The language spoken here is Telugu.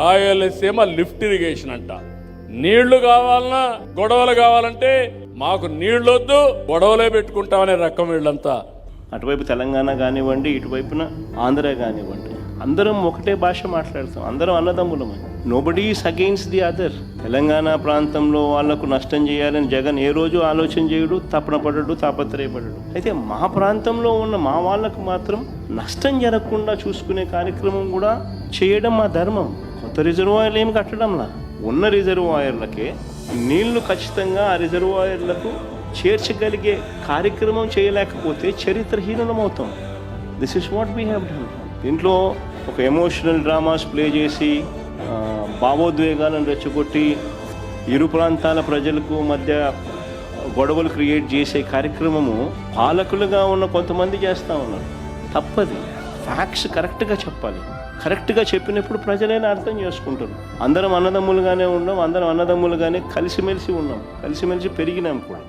రాయలసీమ లిఫ్ట్ ఇరిగేషన్ అంట. నీళ్ళు కావాలన్నా గొడవలు కావాలంటే మాకు నీళ్ళొద్దు గొడవలే పెట్టుకుంటామనే రకం వీళ్ళంతా. అటువైపు తెలంగాణ కానివ్వండి ఇటువైపున ఆంధ్ర కానివ్వండి. అందరం ఒకటే భాష మాట్లాడతాం అందరం అన్నదమ్ములమే. Nobody is against the other Telangana ప్రాంతంలో వాళ్ళకు నష్టం చేయాలని జగన్ ఏ రోజు ఆలోచన చేయడు తపన పడడు తాపత్రయపడడు. అయితే మా ప్రాంతంలో ఉన్న మా వాళ్ళకు మాత్రం నష్టం జరగకుండా చూసుకునే కార్యక్రమం కూడా చేయడం మా ధర్మం. కొత్త రిజర్వాయర్లు ఏమి కట్టడంలా? ఉన్న రిజర్వాయర్లకే నీళ్ళు ఖచ్చితంగా ఆ రిజర్వాయర్లకు చేర్చగలిగే కార్యక్రమం చేయలేకపోతే చరిత్రహీనమవుతాం this is what we have done దీంట్లో ఒక ఎమోషనల్ డ్రామాస్ ప్లే చేసి భావోద్వేగాలను రెచ్చగొట్టి ఇరు ప్రాంతాల ప్రజలకు మధ్య గొడవలు క్రియేట్ చేసే కార్యక్రమము పాలకులుగా ఉన్న కొంతమంది చేస్తూ ఉన్నారు. తప్పది. ఫ్యాక్ట్స్ కరెక్ట్గా చెప్పాలి. కరెక్ట్గా చెప్పినప్పుడు ప్రజలైనా అర్థం చేసుకుంటారు అందరం అన్నదమ్ములుగానే ఉన్నాం అందరం అన్నదమ్ములుగానే కలిసిమెలిసి ఉన్నాం. కలిసిమెలిసి పెరిగినాం కూడా.